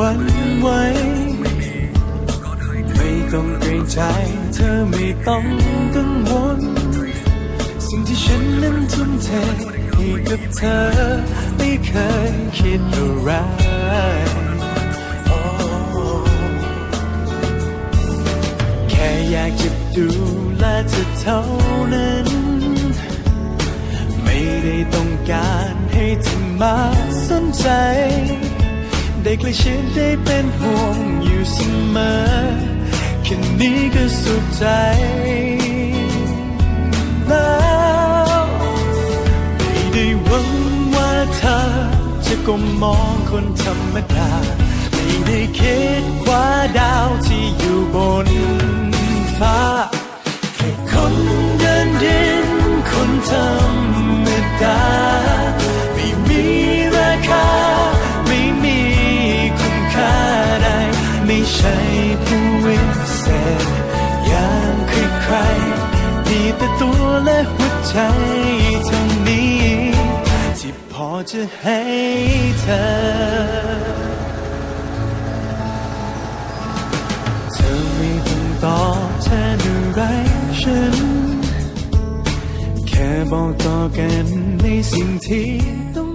วันไหวไม่ต้องเกรงใจ เธอไม่ต้องกังวล สิ่งที่ฉันนั้นทุ่มเทให้กับเธอ ไม่เคยคิดอะไรโอ้แค่อยากจะดูแลเธอเท่านั้น ไม่ได้ต้องการให้เธอมาสนใจ ได้ใกล้ชิดได้เป็นห่วงอยู่เสมอแค่นี้ก็สุขใจแล้วไม่ได้หวังว่าเธอจะก้มมองคนธรรมดาไม่ได้คิดคว้าดาวที่อยู่บนฟ้าแค่คนเดิน ไม่ใช่ผู้วิเศษอย่างใครๆมีแต่ตัวและหัวใจเท่านี้ ที่พอจะให้เธอ เธอไม่ต้องตอบแทนอะไรฉัน แค่บอกต่อกันในสิ่งที่ต้อง